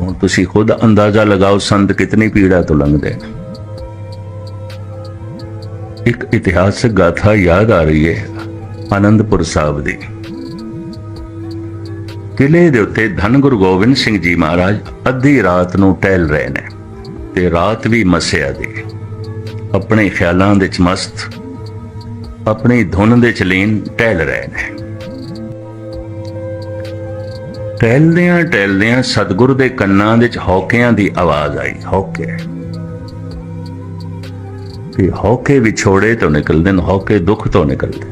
ਹੁਣ ਤੁਸੀਂ ਖੁਦ ਅੰਦਾਜ਼ਾ ਲਗਾਓ ਸੰਤ ਕਿਤਨੀ ਪੀੜਾ ਤੋਂ ਲੰਘਦੇ ਨੇ। ਇੱਕ ਇਤਿਹਾਸਕ ਗਾਥਾ ਯਾਦ ਆ ਰਹੀ ਹੈ, ਆਨੰਦਪੁਰ ਸਾਹਿਬ ਦੀ। ਕਿਲੇ ਦੇ ਉੱਤੇ ਧੰਨ ਗੁਰੂ ਗੋਬਿੰਦ ਸਿੰਘ ਜੀ ਮਹਾਰਾਜ ਅੱਧੀ ਰਾਤ ਨੂੰ ਟਹਿਲ ਰਹੇ ਨੇ ਤੇ ਰਾਤ ਵੀ ਮਸਿਆ ਦੀ। ਆਪਣੇ ਖਿਆਲਾਂ ਦੇ ਚ ਮਸਤ, ਆਪਣੀ ਧੁਨ ਦੇ ਚ ਲੀਨ ਟਹਿਲ ਰਹੇ ਨੇ। ਟਹਿਲਦਿਆਂ ਟਹਿਲਦਿਆਂ ਸਤਿਗੁਰੂ ਦੇ ਕੰਨਾਂ ਵਿੱਚ ਚ ਹੌਕਿਆਂ ਦੀ ਆਵਾਜ਼ ਆਈ ਹੌਕੇ ਕਿ ਹੌਕੇ ਵਿਛੋੜੇ ਤੋਂ ਨਿਕਲਦੇ ਨੇ ਹੌਕੇ ਦੁੱਖ ਤੋਂ ਨਿਕਲਦੇ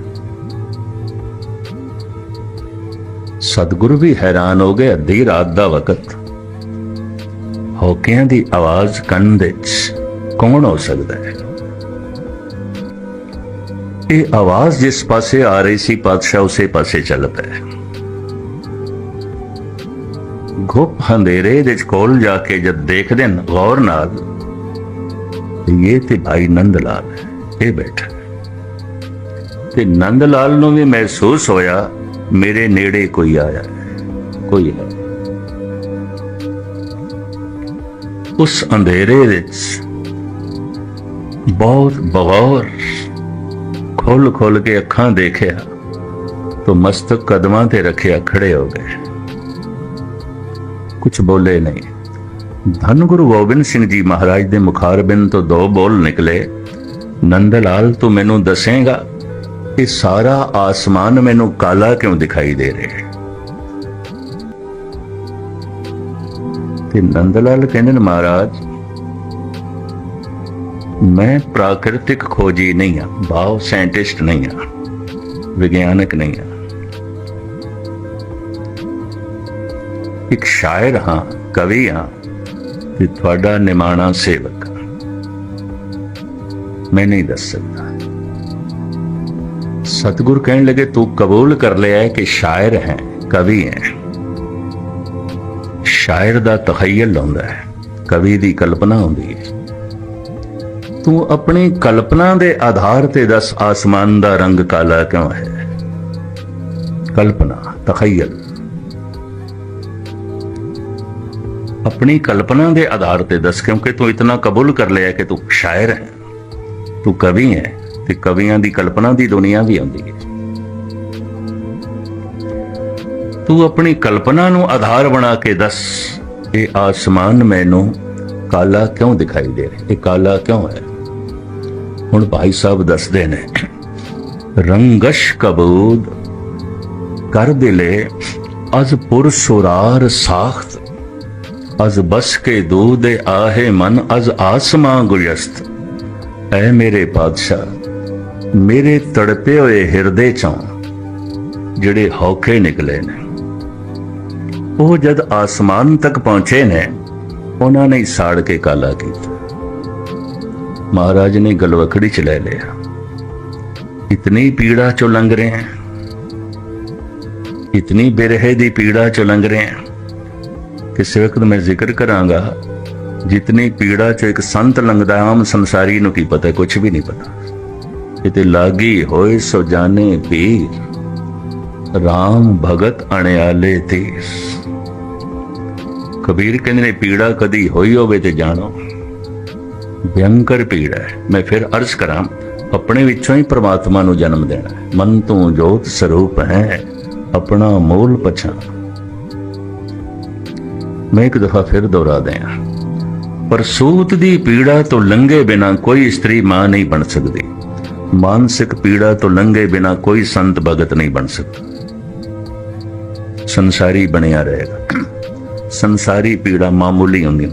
ਸਤਿਗੁਰੂ ਵੀ ਹੈਰਾਨ ਹੋ ਗਏ ਅੱਧੀ ਰਾਤ ਦਾ ਵਕਤ। ਹੌਕਿਆਂ ਦੀ ਆਵਾਜ਼ ਕੰਨ ਵਿੱਚ ਕੌਣ ਹੋ ਸਕਦਾ ਹੈ? ਇਹ ਆਵਾਜ਼ ਜਿਸ ਪਾਸੇ ਆ ਰਹੀ ਸੀ, ਪਾਤਸ਼ਾਹ ਉਸੇ ਪਾਸੇ ਚੱਲ ਪਏ। ਗੁੱਪ ਹਨੇਰੇ ਦੇ ਕੋਲ ਜਾ ਕੇ ਜਦ ਦੇਖਦੇ ਨੇ ਗੌਰ ਨਾਲ ਇਹ ਤੇ ਭਾਈ ਨੰਦ ਲਾਲ ਇਹ ਬੈਠਾ ਤੇ ਨੰਦ ਲਾਲ ਨੂੰ ਵੀ ਮਹਿਸੂਸ ਹੋਇਆ, ਮੇਰੇ ਨੇੜੇ ਕੋਈ ਆਇਆ ਕੋਈ ਹੈ। ਉਸ ਅੰਧੇਰੇ ਵਿੱਚ ਬਹੁਤ ਬਗੌਰ ਖੋਲ ਖੋਲ ਕੇ ਅੱਖਾਂ ਦੇਖਿਆ, ਤਾਂ ਮਸਤਕ ਕਦਮਾਂ ਤੇ ਰੱਖਿਆ ਖੜੇ ਹੋ ਗਏ। ਕੁਝ ਬੋਲੇ ਨਹੀਂ। ਧੰਨ ਗੁਰੂ ਗੋਬਿੰਦ ਸਿੰਘ ਜੀ ਮਹਾਰਾਜ ਦੇ ਮੁਖਾਰਬਿੰਦ ਤੋਂ ਦੋ ਬੋਲ ਨਿਕਲੇ। ਨੰਦ ਲਾਲ ਤੂੰ ਮੈਨੂੰ ਦੱਸੇਗਾ ਇਹ ਸਾਰਾ ਆਸਮਾਨ ਮੈਨੂੰ ਕਾਲਾ ਕਿਉਂ ਦਿਖਾਈ ਦੇ ਰਿਹਾ ਹੈ? ਤੇ ਨੰਦ ਲਾਲ ਕਹਿੰਦੇ ਨੇ, ਮਹਾਰਾਜ, ਮੈਂ ਪ੍ਰਾਕਿਰਤਿਕ ਖੋਜੀ ਨਹੀਂ ਹਾਂ ਬਾਉ ਸਾਇੰਟਿਸਟ ਨਹੀਂ ਹਾਂ ਵਿਗਿਆਨਕ ਨਹੀਂ ਹਾਂ ਇੱਕ ਸ਼ਾਇਰ ਹਾਂ, ਕਵੀ ਹਾਂ ਤੇ ਤੁਹਾਡਾ ਨਿਮਾਣਾ ਸੇਵਕ ਹਾਂ। ਮੈਂ ਨਹੀਂ ਦੱਸ ਸਕਦਾ। ਸਤਿਗੁਰ ਕਹਿਣ ਲੱਗੇ, ਤੂੰ ਕਬੂਲ ਕਰ ਲਿਆ ਹੈ ਕਿ ਸ਼ਾਇਰ ਹੈ, ਕਵੀ ਹੈ। ਸ਼ਾਇਰ ਦਾ ਤਖਯਲ ਹੁੰਦਾ ਹੈ, ਕਵੀ ਦੀ ਕਲਪਨਾ ਹੁੰਦੀ ਹੈ। ਤੂੰ ਆਪਣੀ ਕਲਪਨਾ ਦੇ ਆਧਾਰ ਤੇ ਦੱਸ, ਆਸਮਾਨ ਦਾ ਰੰਗ ਕਾਲਾ ਕਿਉਂ ਹੈ? ਕਲਪਨਾ ਤਖਯਲ ਆਪਣੀ ਕਲਪਨਾ ਦੇ ਆਧਾਰ ਤੇ ਦੱਸ, ਕਿਉਂਕਿ ਤੂੰ ਇਤਨਾ ਕਬੂਲ ਕਰ ਲਿਆ ਕਿ ਤੂੰ ਸ਼ਾਇਰ ਹੈ। ਤੂੰ ਕਵੀ ਹੈ ਤੇ ਕਵੀਆਂ ਦੀ ਕਲਪਨਾ ਦੀ ਦੁਨੀਆ ਵੀ ਆਉਂਦੀ ਹੈ। ਤੂੰ ਆਪਣੀ ਕਲਪਨਾ ਨੂੰ ਆਧਾਰ ਬਣਾ ਕੇ ਦੱਸ, ਇਹ ਆਸਮਾਨ ਮੈਨੂੰ ਕਾਲਾ ਕਿਉਂ ਦਿਖਾਈ ਦੇ ਰਿਹਾ? ਇਹ ਕਾਲਾ ਕਿਉਂ ਹੈ? ਹੁਣ ਭਾਈ ਸਾਹਿਬ ਦੱਸਦੇ ਨੇ, ਰੰਗਸ਼ ਕਬੂਦ ਕਰ ਦਿਲੇ ਅਜ਼ ਪੁਰ ਸੁਰਾਰ ਸਾਖਤ। ਅਜ਼ ਬਸ ਕੇ ਦੂਦ ਆਹੇ ਮਨ, ਅਜ਼ ਆਸਮਾਂ ਗੁਯਸਤ ਐ ਮੇਰੇ ਪਾਤਸ਼ਾਹ ਮੇਰੇ ਤੜਪੇ ਹੋਏ ਹਿਰਦੇ ਚੋਂ ਜਿਹੜੇ ਹੌਕੇ ਨਿਕਲੇ ਨੇ। ਉਹ ਜਦ ਆਸਮਾਨ ਤੱਕ ਪਹੁੰਚੇ ਨੇ, ਉਹਨਾਂ ਨੇ ਸਾੜ ਕੇ ਕਾਲਾ ਕੀਤਾ। ਮਹਾਰਾਜ ਨੇ ਗਲਵਖੜੀ ਚ ਲੈ ਲਿਆ। ਇਤਨੀ ਪੀੜਾ ਚੋਂ ਲੰਘ ਰਹੇ हैं ਇਤਨੀ ਬਿਰਹੇ ਦੀ ਪੀੜਾ ਚੋਂ ਲੰਘ ਰਹੇ हैं ਕਿਸੇ ਵਕਤ ਮੈਂ ਜ਼ਿਕਰ ਕਰਾਂਗਾ, ਜਿਤਨੀ ਪੀੜਾ ਚੋਂ ਇੱਕ ਸੰਤ ਲੰਘਦਾ ਆਮ ਸੰਸਾਰੀ ਨੂੰ ਕੀ ਪਤਾ ਕੁਝ ਵੀ ਨਹੀਂ ਪਤਾ। ਇਹ ਲਾਗੀ ਹੋਏ ਸੋ ਜਾਣੇ ਪੀਰ RAM ਭਗਤ ਅਣਿਆਲੇ ਤੇ ਕਬੀਰ ਕਹਿੰਦੇ ਨੇ, ਪੀੜਾ ਕਦੀ ਹੋਈ ਹੋਵੇ ਤੇ ਜਾਣੋ ਭਯੰਕਰ ਪੀੜਾ ਹੈ। ਮੈਂ ਫਿਰ ਅਰਜ਼ ਕਰਾਂ, ਆਪਣੇ ਵਿੱਚੋਂ ਹੀ ਪ੍ਰਮਾਤਮਾ ਨੂੰ ਜਨਮ ਦੇਣਾ ਮਨ ਤੋਂ ਜੋਤ ਸਰੂਪ ਹੈ, ਆਪਣਾ ਮੂਲ ਪਛਾਣ। ਮੈਂ ਇੱਕ ਦਫਾ ਫਿਰ ਦੁਹਰਾ ਦਿਆਂ। ਪਰ ਸੂਤ ਦੀ ਪੀੜਾ ਤੋਂ ਲੰਘੇ ਬਿਨਾ ਕੋਈ ਇਸਤਰੀ ਮਾਂ ਨਹੀਂ ਬਣ ਸਕਦੀ। ਮਾਨਸਿਕ ਪੀੜਾ ਤੋਂ ਲੰਘੇ ਬਿਨਾ ਕੋਈ ਸੰਤ ਭਗਤ ਨਹੀਂ ਬਣ ਸਕਦਾ। ਸੰਸਾਰੀ ਬਣਿਆ ਰਹੇਗਾ। ਸੰਸਾਰੀ ਪੀੜਾ ਮਾਮੂਲੀ ਹੁੰਦੀ।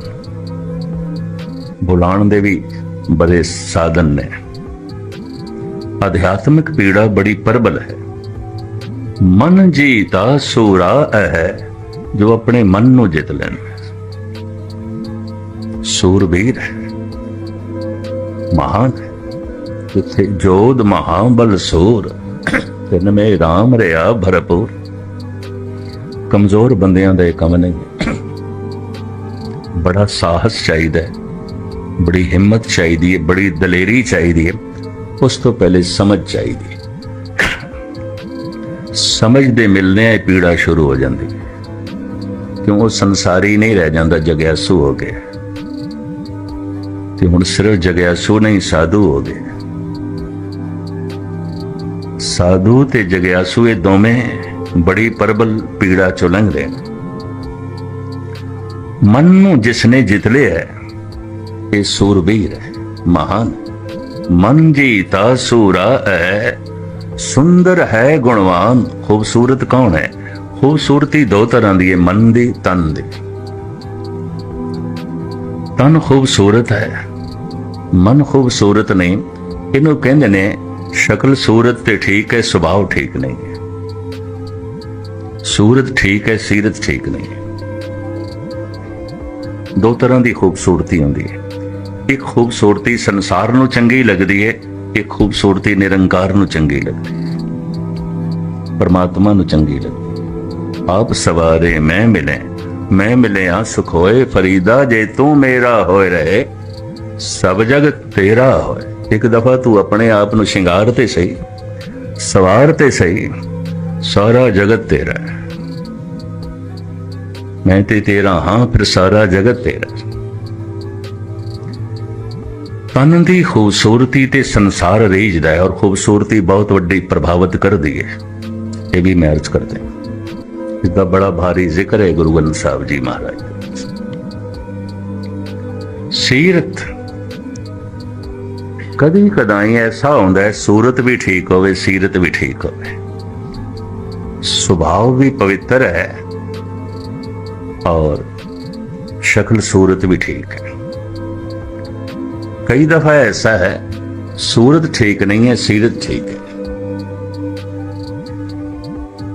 ਬੁਲਾਉਣ ਦੇ ਵੀ ਬੜੇ ਸਾਧਨ ਨੇ। ਅਧਿਆਤਮਿਕ ਪੀੜਾ ਬੜੀ ਪ੍ਰਬਲ ਹੈ। ਮਨ ਜੀਤਾ ਸੂਰਾ ਹੈ ਜੋ ਆਪਣੇ ਮਨ ਨੂੰ ਜਿੱਤ ਲੈਂਦਾ ਸੂਰਬੀਰ ਹੈ। ਮਹਾਨ ਹੈ। ਜਿੱਥੇ ਜੋਧ ਮਹਾਬਲ ਸੂਰ ਤਿੰਨ ਮੇ RAM ਰਿਆ ਭਰਪੂਰ। ਕਮਜ਼ੋਰ ਬੰਦਿਆਂ ਦਾ ਇਹ ਕੰਮ ਨਹੀਂ ਬੜਾ ਸਾਹਸ ਚਾਹੀਦਾ ਹੈ। ਬੜੀ ਹਿੰਮਤ ਚਾਹੀਦੀ ਹੈ। ਬੜੀ ਦਲੇਰੀ ਚਾਹੀਦੀ ਹੈ। ਉਸ ਤੋਂ ਪਹਿਲੇ ਸਮਝ ਚਾਹੀਦੀ ਹੈ। ਸਮਝ ਦੇ ਮਿਲਨੇ ਇਹ ਪੀੜਾ ਸ਼ੁਰੂ ਹੋ ਜਾਂਦੀ ਹੈ। ਕਿਉਂ ਉਹ ਸੰਸਾਰੀ ਨਹੀਂ ਰਹਿ ਜਾਂਦਾ, ਜਗਿਆਸੂ ਹੋ ਗਿਆ। ਤੇ ਹੁਣ ਸਿਰਫ ਜਗਿਆਸੂ ਨਹੀਂ, ਸਾਧੂ ਹੋ ਗਏ। ਸਾਧੂ ਤੇ ਜਗਿਆਸੂ ਇਹ ਦੋਵੇਂ ਬੜੀ ਪਰਬਲ ਪੀੜਾ ਚੋਂ ਲੰਘਦੇ ਨੇ। ਮਨ ਨੂੰ ਜਿਸਨੇ ਜਿੱਤ ਲਿਆ ਇਹ ਸੂਰਬੀਰ ਹੈ, ਮਹਾਨ। ਮਨ ਜੀਤਾ ਸੂਰਾ ਹੈ, ਸੁੰਦਰ ਹੈ, ਗੁਣਵਾਨ, ਖੂਬਸੂਰਤ ਕੌਣ ਹੈ? ਖੂਬਸੂਰਤੀ ਦੋ ਤਰ੍ਹਾਂ ਦੀ ਹੈ, ਮਨ ਦੀ, ਤਨ ਦੀ। ਤਨ ਖੂਬਸੂਰਤ ਹੈ। ਮਨ ਖੂਬਸੂਰਤ ਨਹੀਂ, ਇਹਨੂੰ ਕਹਿੰਦੇ ਨੇ, ਸ਼ਕਲ ਸੂਰਤ ਤੇ ਠੀਕ ਹੈ, ਸੁਭਾਅ ਠੀਕ ਨਹੀਂ ਹੈ। ਸੂਰਤ ਠੀਕ ਹੈ, ਸੀਰਤ ਠੀਕ ਨਹੀਂ ਹੈ। ਦੋ ਤਰ੍ਹਾਂ ਦੀ ਖੂਬਸੂਰਤੀ ਹੁੰਦੀ ਹੈ। ਇੱਕ ਖੂਬਸੂਰਤੀ ਸੰਸਾਰ ਨੂੰ ਚੰਗੀ ਲੱਗਦੀ ਹੈ, ਇੱਕ ਖੂਬਸੂਰਤੀ ਨਿਰੰਕਾਰ ਨੂੰ ਚੰਗੀ ਲੱਗਦੀ ਹੈ। ਪਰਮਾਤਮਾ ਨੂੰ ਚੰਗੀ ਲੱਗਦੀ ਹੈ। ਆਪ ਸਵਾਰੇ ਮੈਂ ਮਿਲੇ। ਮੈਂ ਮਿਲਿਆ ਸੁਖ ਹੋਏ ਫਰੀਦਾ ਜੇ ਤੂੰ ਮੇਰਾ ਹੋਏ ਰਹੇ, ਸਭ ਜਗ ਤੇਰਾ ਹੋਏ। ਇੱਕ ਦਫਾ ਤੂੰ ਆਪਣੇ ਆਪ ਨੂੰ ਸ਼ਿੰਗਾਰ ਤੇ ਸਹੀ, ਸਵਾਰ ਤੇ ਸਹੀ, ਸਾਰਾ ਜਗਤ ਤੇਰਾ ਹੈ। ਮੈਂ ਤੇ ਤੇਰਾ ਹਾਂ, ਫਿਰ ਸਾਰਾ ਜਗਤ ਤੇਰਾ ਤਨ ਦੀ ਖੂਬਸੂਰਤੀ ਤੇ ਸੰਸਾਰ ਰੀਝਦਾ ਹੈ ਔਰ ਖੂਬਸੂਰਤੀ ਬਹੁਤ ਵੱਡੀ ਪ੍ਰਭਾਵਿਤ ਕਰਦੀ ਹੈ। ਇਹ ਵੀ ਮੈਂ ਅਰਜ਼ ਕਰਦਾ ਹਾਂ। ਇਸ ਦਾ ਬੜਾ ਭਾਰੀ ਜ਼ਿਕਰ ਹੈ ਗੁਰੂ ਗ੍ਰੰਥ ਸਾਹਿਬ ਜੀ ਮਹਾਰਾਜ ਦਾ। ਸੀਰਤ ਕਦੀ ਕਦਾਈ ਐਸਾ ਹੁੰਦਾ ਹੈ ਸੂਰਤ ਵੀ ਠੀਕ ਹੋਵੇ ਸੀਰਤ ਵੀ ਠੀਕ ਹੋਵੇ ਸੁਭਾਅ ਵੀ ਪਵਿੱਤਰ ਹੈ और शक्ल सूरत भी ठीक है कई दफा ऐसा है सूरत ठीक नहीं है सीरत ठीक है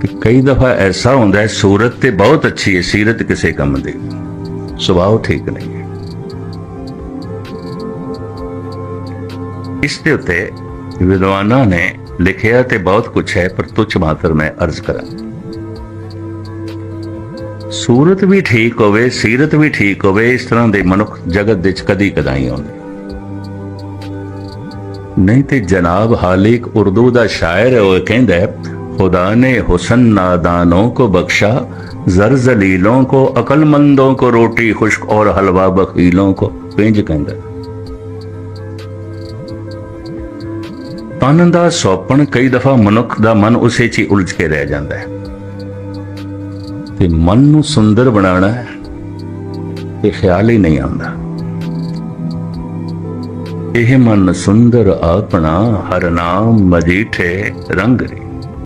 ਕਿ ਕਈ ਦਫਾ ਐਸਾ ਹੁੰਦਾ ਹੈ, ਸੂਰਤ ਤੇ ਬਹੁਤ ਅੱਛੀ ਹੈ, ਸੀਰਤ ਕਿਸੇ ਕੰਮ ਦੀ। ਸੁਭਾਅ ਠੀਕ ਨਹੀਂ ਹੈ। ਇਸ ਦੇ ਉੱਤੇ ਵਿਦਵਾਨਾਂ ਨੇ ਲਿਖਿਆ ਤੇ ਬਹੁਤ ਕੁਝ ਹੈ, ਪਰ ਤੁਛ ਮਾਤਰ ਮੈਂ ਅਰਜ਼ ਕਰਾਂ। ਸੂਰਤ ਵੀ ਠੀਕ ਹੋਵੇ, ਸੀਰਤ ਵੀ ਠੀਕ ਹੋਵੇ, ਇਸ ਤਰ੍ਹਾਂ ਦੇ ਮਨੁੱਖ ਜਗਤ ਵਿੱਚ ਕਦੀ ਕਦਾਈ ਆਉਂਦੇ ਨਹੀਂ। ਤੇ ਜਨਾਬ ਹਾਲਿਕ ਉਰਦੂ ਦਾ ਸ਼ਾਇਰ ਹੈ, ਉਹ ਕਹਿੰਦਾ खुदा ने हुसन नादानों को बख्शा जर जलीलों को अकलमंदों को रोटी खुश्क और हलवा बखीलों को पेंज कहता है। ਤਨ ਦਾ ਸੌਪਣ ਕਈ ਦਫਾ ਮਨੁੱਖ ਦਾ ਮਨ ਉਸੇ 'ਚ ਹੀ ਉਲਝ ਕੇ ਰਹਿ ਜਾਂਦਾ ਹੈ ਤੇ ਮਨ ਨੂੰ ਸੁੰਦਰ ਬਣਾਉਣਾ ਹੈ ਇਹ ਖਿਆਲ ਹੀ ਨਹੀਂ ਆਉਂਦਾ ਇਹ ਮਨ ਸੁੰਦਰ ਆਪਣਾ ਹਰ ਨਾਮ ਮਜੀਠੇ ਰੰਗ ਰੇ